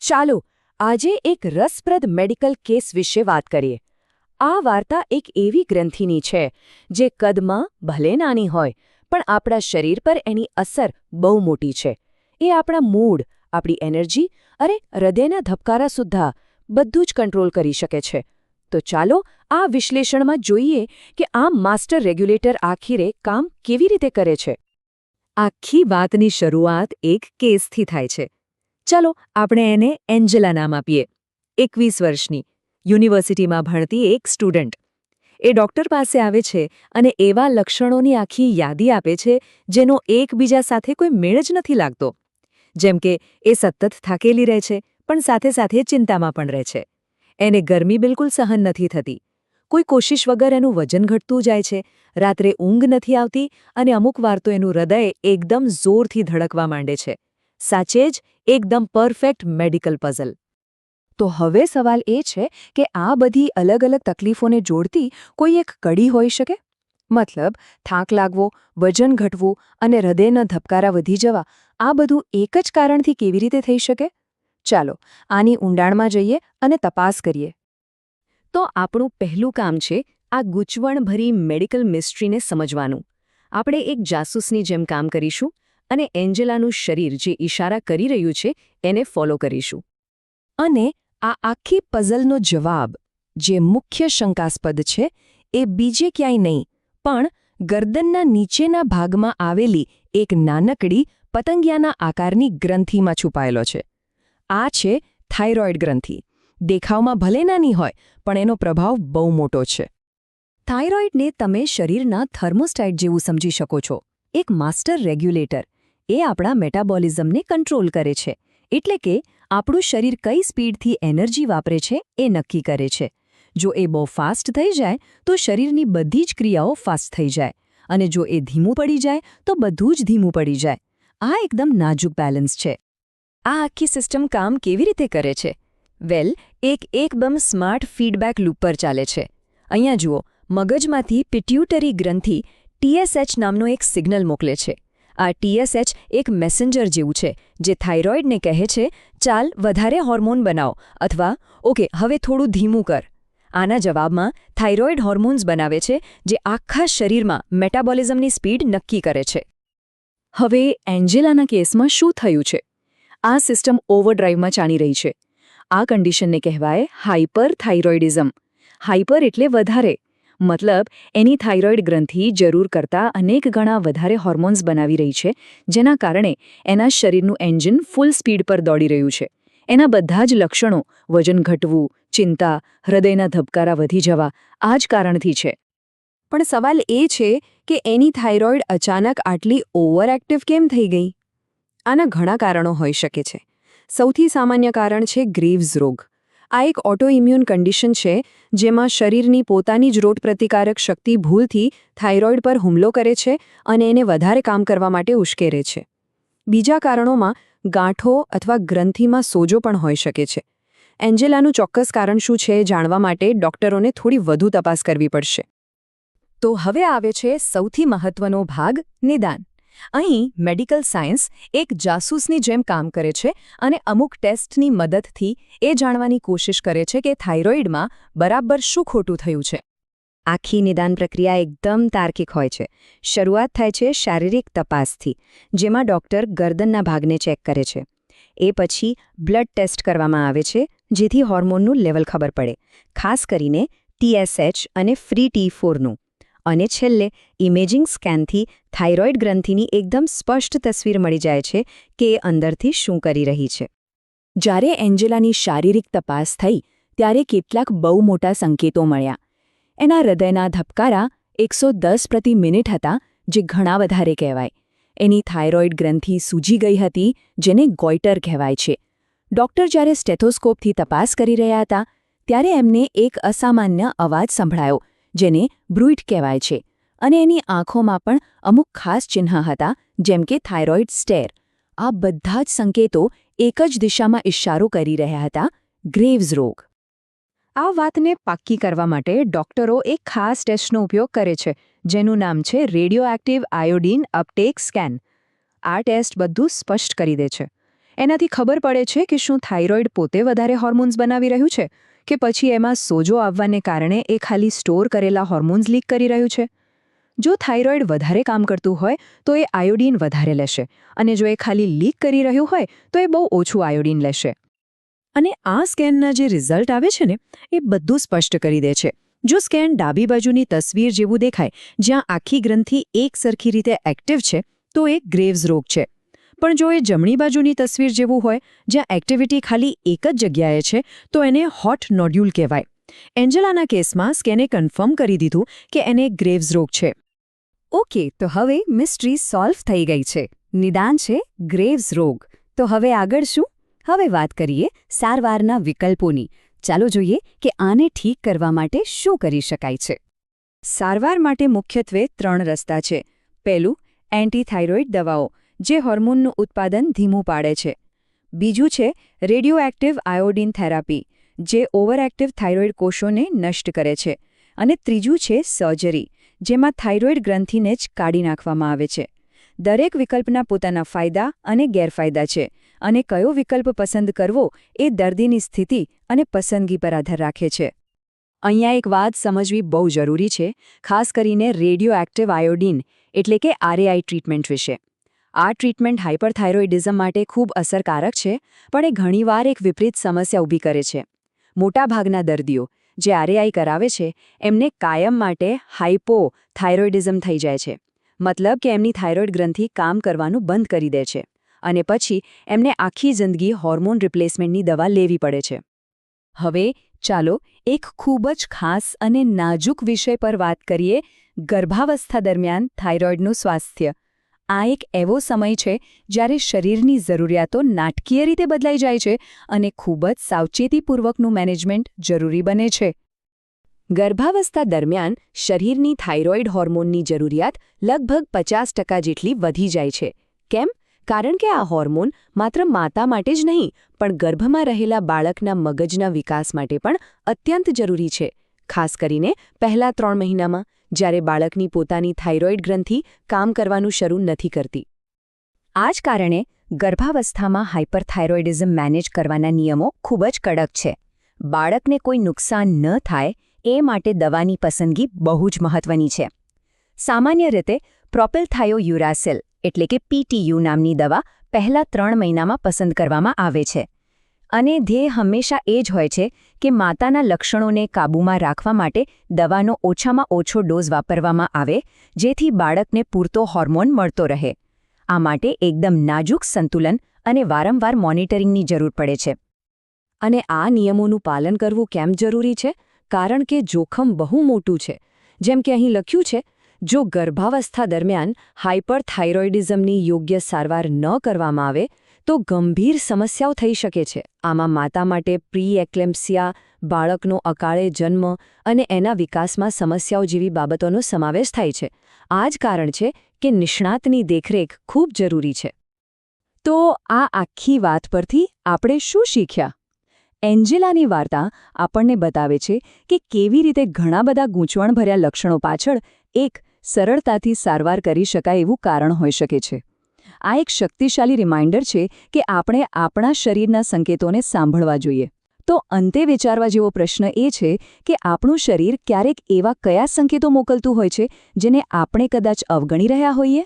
ચાલો, આજે એક રસપ્રદ મેડિકલ કેસ વિશે વાત કરીએ. આ વાર્તા એક એવી ગ્રંથિની છે, જે કદમાં ભલે નાની હોય, પણ આપણા શરીર પર એની અસર બહુ મોટી છે. એ આપણા મૂડ, આપણી એનર્જી અરે હૃદયના ધબકારા સુદ્ધા બધું જ કંટ્રોલ કરી શકે છે. તો ચાલો, આ વિશ્લેષણમાં જોઈએ કે આ માસ્ટર રેગ્યુલેટર આખીરે કામ કેવી રીતે કરે છે. આખી વાતની શરૂઆત એક કેસથી થાય છે. ચાલો આપણે એને એન્જેલા નામ આપીએ. એકવીસ વર્ષની, યુનિવર્સિટીમાં ભણતી એક સ્ટુડન્ટ. એ ડૉક્ટર પાસે આવે છે અને એવા લક્ષણોની આખી યાદી આપે છે જેનો એકબીજા સાથે કોઈ મેળ જ નથી લાગતો. જેમ કે, એ સતત થાકેલી રહે છે, પણ સાથે સાથે ચિંતામાં પણ રહે છે. એને ગરમી બિલકુલ સહન નથી થતી. કોઈ કોશિશ વગર એનું વજન ઘટતું જાય છે, રાત્રે ઊંઘ નથી આવતી અને અમુક વાર તો એનું હૃદય એકદમ જોરથી ધડકવા માંડે છે. સાચે જ એકદમ પરફેક્ટ મેડિકલ પઝલ. તો હવે સવાલ એ છે કે આ બધી અલગ અલગ તકલીફોને જોડતી કોઈ એક કડી હોઈ શકે? મતલબ, થાક લાગવો, વજન ઘટવું અને હૃદયના ધબકારા વધી જવા, આ બધું એક જ કારણથી કેવી રીતે થઈ શકે? ચાલો, આની ઊંડાણમાં જઈએ અને તપાસ કરીએ. તો આપણું પહેલું કામ છે આ ગૂંચવણભરી મેડિકલ મિસ્ટ્રીને સમજવાનું. આપણે એક જાસૂસની જેમ કામ કરીશું. અને એન્જેલાનું શરીર જે ઇશારા કરી રહ્યું છે, એને ફોલો કરીશું. અને આ આખી પઝલનો જવાબ, જે મુખ્ય શંકાસ્પદ છે, એ બીજે ક્યાંય નહીં, પણ ગરદનના નીચેના ભાગમાં આવેલી એક નાનકડી પતંગિયાના આકારની ગ્રંથિમાં છુપાયેલો છે. આ છે થાઇરોઇડ ગ્રંથિ. દેખાવમાં ભલે નાની હોય, પણ એનો પ્રભાવ બહુ મોટો છે. થાઇરોઇડને તમે શરીરના થર્મોસ્ટાઇટ જેવું સમજી શકો છો. એક માસ્ટર રેગ્યુલેટર. એ આપણા મેટાબોલિઝમને કંટ્રોલ કરે છે. એટલે કે, આપણું શરીર કઈ સ્પીડથી એનર્જી વાપરે છે એ નક્કી કરે છે. જો એ બહુ ફાસ્ટ થઈ જાય, તો શરીરની બધી જ ક્રિયાઓ ફાસ્ટ થઈ જાય. અને જો એ ધીમું પડી જાય, તો બધું જ ધીમું પડી જાય. આ એકદમ નાજુક બેલેન્સ છે. આ આખી સિસ્ટમ કામ કેવી રીતે કરે છે? વેલ, એક એકદમ સ્માર્ટ ફીડબેક લૂપ પર ચાલે છે. અહીંયા જુઓ, મગજમાંથી પિટ્યુટરી ગ્રંથિ ટીએસએચ નામનો એક સિગ્નલ મોકલે છે. આ ટીએસએચ એક મેસેન્જર જેવું છે, જે થાઇરોઇડને કહે છે, ચાલ વધારે હોર્મોન બનાવો, અથવા, ઓકે, હવે થોડું ધીમું કર. આના જવાબમાં થાઇરોઇડ હોર્મોન્સ બનાવે છે, જે આખા શરીરમાં મેટાબોલિઝમની સ્પીડ નક્કી કરે છે. હવે એન્જેલાના કેસમાં શું થયું છે? આ સિસ્ટમ ઓવરડ્રાઈવમાં ચાલી રહી છે. આ કન્ડિશનને કહેવાય હાઇપર થાઇરોઇડિઝમ હાઇપર એટલે વધારે મતલબ, એની થાઇરોઇડ ગ્રંથિ જરૂર કરતાં અનેક ગણા વધારે હોર્મોન્સ બનાવી રહી છે, જેના કારણે એના શરીરનું એન્જિન ફૂલ સ્પીડ પર દોડી રહ્યું છે. એના બધા જ લક્ષણો, વજન ઘટવું, ચિંતા, હૃદયના ધબકારા વધી જવા, આ જ કારણથી છે. પણ સવાલ એ છે કે એની થાઇરોઇડ અચાનક આટલી ઓવર કેમ થઈ ગઈ? આના ઘણા કારણો હોઈ શકે છે. સૌથી સામાન્ય કારણ છે ગ્રીવ્સ રોગ. આ એક ઓટોઇમ્યુન કન્ડિશન છે, જેમાં શરીરની પોતાની જ રોગ પ્રતિકારક શક્તિ ભૂલથી થાઇરોઇડ પર હુમલો કરે છે અને એને વધારે કામ કરવા માટે ઉશ્કેરે છે. બીજા કારણોમાં, ગાંઠો અથવા ગ્રંથિમાં સોજો પણ હોઈ શકે છે. એન્જેલાનું ચોક્કસ કારણ શું છે જાણવા માટે ડોક્ટરોને થોડી વધુ તપાસ કરવી પડશે. તો હવે આવે છે સૌથી મહત્વનો ભાગ, નિદાન. અહીં મેડિકલ સાયન્સ એક જાસૂસની જેમ કામ કરે છે અને અમુક ટેસ્ટની મદદથી એ જાણવાની કોશિશ કરે છે કે થાઇરોઇડમાં બરાબર શું ખોટું થયું છે. આખી નિદાન પ્રક્રિયા એકદમ તાર્કિક હોય છે. શરૂઆત થાય છે શારીરિક તપાસથી, જેમાં ડોક્ટર ગરદનના ભાગને ચેક કરે છે. એ પછી બ્લડ ટેસ્ટ કરવામાં આવે છે, જેથી હોર્મોનનું લેવલ ખબર પડે, ખાસ કરીને ટીએસએચ અને ફ્રી ટી ફોરનું. અને છેલ્લે ઇમેજિંગ સ્કેનથી થાઇરોઇડ ગ્રંથિની એકદમ સ્પષ્ટ તસવીર મળી જાય છે કે એ અંદરથી શું કરી રહી છે. જ્યારે એન્જેલાની શારીરિક તપાસ થઈ, ત્યારે કેટલાક બહુ મોટા સંકેતો મળ્યા. એના હૃદયના ધબકારા એકસો પ્રતિ મિનિટ હતા, જે ઘણા વધારે કહેવાય. એની થાઇરોઇડ ગ્રંથિ સૂજી ગઈ હતી, જેને ગોઇટર કહેવાય છે. ડોક્ટર જ્યારે સ્ટેથોસ્કોપથી તપાસ કરી રહ્યા હતા, ત્યારે એમને એક અસામાન્ય અવાજ સંભળાયો. જેને બ્રુઇટ કહેવાય છે અને એની આંખોમાં પણ અમુક ખાસ ચિહ્ન હતા, જેમ કે થાઇરોઇડ સ્ટેર. આ બધા જ સંકેતો એક જ દિશામાં ઇશારો કરી રહ્યા હતા, ગ્રેવ્સ રોગ. આ વાતને પાક્કી કરવા માટે ડોક્ટરો એક ખાસ ટેસ્ટનો ઉપયોગ કરે છે, જેનું નામ છે રેડિયોએક્ટિવ આયોડીન અપટેક સ્કેન. આ ટેસ્ટ બધું સ્પષ્ટ કરી દે છે. એનાથી ખબર પડે છે કે શું થાઇરોઇડ પોતે વધારે હોર્મોન્સ બનાવી રહ્યું છે કે પછી એમાં સોજો આવવાને કારણે એ ખાલી સ્ટોર કરેલા હોર્મોન્સ લીક કરી રહ્યું છે? જો થાઇરોઇડ વધારે કામ કરતું હોય, તો એ આયોડીન વધારે લેશે. અને જો એ ખાલી લીક કરી રહ્યું હોય, તો એ બહુ ઓછું આયોડીન લેશે. અને આ સ્કેનના જે રિઝલ્ટ આવે છે ને, એ બધું સ્પષ્ટ કરી દે છે. જો સ્કેન ડાબી બાજુની તસવીર જેવું દેખાય, જ્યાં આખી ગ્રંથિ એક સરખી રીતે એક્ટિવ છે, તો એ ગ્રેવ્સ રોગ છે. પણ જો એ જમણી બાજુની તસવીર જેવું હોય, જ્યાં એક્ટિવિટી ખાલી એક જ જગ્યાએ છે, તો એને હોટ નોડ્યુલ કહેવાય. એન્જેલાના કેસમાં સ્કેને કન્ફર્મ કરી દીધું કે એને ગ્રેવ્સ રોગ છે. ઓકે તો હવે મિસ્ટ્રી સોલ્વ થઈ ગઈ છે. નિદાન છે ગ્રેવ્સ રોગ. તો હવે આગળ શું? હવે વાત કરીએ સારવારના વિકલ્પોની. ચાલો જોઈએ કે આને ઠીક કરવા માટે શું કરી શકાય છે. સારવાર માટે મુખ્યત્વે ત્રણ રસ્તા છે. પહેલું એન્ટીથાઇરોઇડ દવાઓ. જે હોર્મોનનું ઉત્પાદન ધીમું પાડે છે. બીજું છે, રેડિયોએક્ટિવ આયોડિન થેરાપી, જે ઓવરએક્ટિવ થાઇરોઇડ કોષોને નષ્ટ કરે છે. અને ત્રીજું છે, સર્જરી, જેમાં થાઇરોઇડ ગ્રંથિને જ કાઢી નાખવામાં આવે છે. દરેક વિકલ્પના પોતાના ફાયદા અને ગેરફાયદા છે અને કયો વિકલ્પ પસંદ કરવો એ દર્દીની સ્થિતિ અને પસંદગી પર આધાર રાખે છે. અહીંયા એક વાત સમજવી બહુ જરૂરી છે, ખાસ કરીને રેડિયોએક્ટિવ આયોડિન, એટલે કે આરએઆઈ ટ્રીટમેન્ટ વિશે. આ ટ્રીટમેન્ટ હાઇપરથાઇરોઇડિઝમ માટે ખૂબ અસરકારક છે, પણ એ ઘણીવાર એક વિપરીત સમસ્યા ઊભી કરે છે. મોટાભાગના દર્દીઓ જે આરએઆઈ કરાવે છે, એમને કાયમ માટે હાઇપો થાઇરોઇડિઝમ થઈ જાય છે. મતલબ કે એમની થાઇરોઇડ ગ્રંથિ કામ કરવાનું બંધ કરી દે છે અને પછી એમને આખી જિંદગી હોર્મોન રિપ્લેસમેન્ટની દવા લેવી પડે છે. હવે ચાલો એક ખૂબ જ ખાસ અને નાજુક વિષય પર વાત કરીએ ગર્ભાવસ્થા દરમિયાન થાઇરોઇડનું સ્વાસ્થ્ય. આ એક એવો સમય છે જ્યારે શરીરની જરૂરિયાતો નાટકીય રીતે બદલાઈ જાય છે અને ખૂબ જ સાવચેતીપૂર્વકનું મેનેજમેન્ટ જરૂરી બને છે. ગર્ભાવસ્થા દરમિયાન શરીરની થાઇરોઇડ હોર્મોનની જરૂરિયાત લગભગ પચાસ જેટલી વધી જાય છે. કેમ? કારણ કે આ હોર્મોન માત્ર માતા માટે જ નહીં, પણ ગર્ભમાં રહેલા બાળકના મગજના વિકાસ માટે પણ અત્યંત જરૂરી છે, ખાસ કરીને પહેલા ત્રણ મહિનામાં. જ્યારે બાળકની પોતાની થાઇરોઇડ ગ્રંથિ કામ કરવાનું શરૂ નથી કરતી. આ જ કારણે ગર્ભાવસ્થામાં હાઇપરથાઇરોઇડિઝમ મેનેજ કરવાના નિયમો ખૂબ જ કડક છે. બાળકને કોઈ નુકસાન ન થાય એ માટે દવાની પસંદગી બહુ જ મહત્વની છે. સામાન્ય રીતે પ્રોપેલથાયો યુરાસેલ એટલે કે પીટીયુ નામની દવા પહેલા ત્રણ મહિનામાં પસંદ કરવામાં આવે છે. અને ધ્યેય હંમેશા એ જ હોય છે કે માતાના લક્ષણોને કાબૂમાં રાખવા માટે દવાનો ઓછામાં ઓછો ડોઝ વાપરવામાં આવે, જેથી બાળકને પૂરતો હોર્મોન મળતો રહે. આ માટે એકદમ નાજુક સંતુલન અને વારંવાર મોનિટરિંગની જરૂર પડે છે. અને આ નિયમોનું પાલન કરવું કેમ જરૂરી છે? કારણ કે જોખમ બહુ મોટું છે. જેમ કે અહીં લખ્યું છે, જો ગર્ભાવસ્થા દરમિયાન હાઇપરથાઇરોઇડિઝમની યોગ્ય સારવાર ન કરવામાં આવે તો ગંભીર સમસ્યાઓ થઈ શકે છે. આમાં માતા માટે પ્રી એક્લેમ્સિયા બાળકનો અકાળે જન્મ અને એના વિકાસમાં સમસ્યાઓ જેવી બાબતોનો સમાવેશ થાય છે. આ જ કારણ છે કે નિષ્ણાતની દેખરેખ ખૂબ જરૂરી છે. તો આ આખી વાત પરથી આપણે શું શીખ્યા? એન્જેલાની વાર્તા આપણને બતાવે છે કે કેવી રીતે ઘણા બધા ગૂંચવણભર્યા લક્ષણો પાછળ એક સરળતાથી સારવાર કરી શકાય એવું કારણ હોઈ શકે છે. આ એક શક્તિશાળી રિમાઇન્ડર છે કે આપણે આપણા શરીરના સંકેતોને સાંભળવા જોઈએ. તો અંતે વિચારવા જેવો પ્રશ્ન એ છે કે આપણું શરીર ક્યારેક એવા કયા સંકેતો મોકલતું હોય છે જેને આપણે કદાચ અવગણી રહ્યા હોઈએ?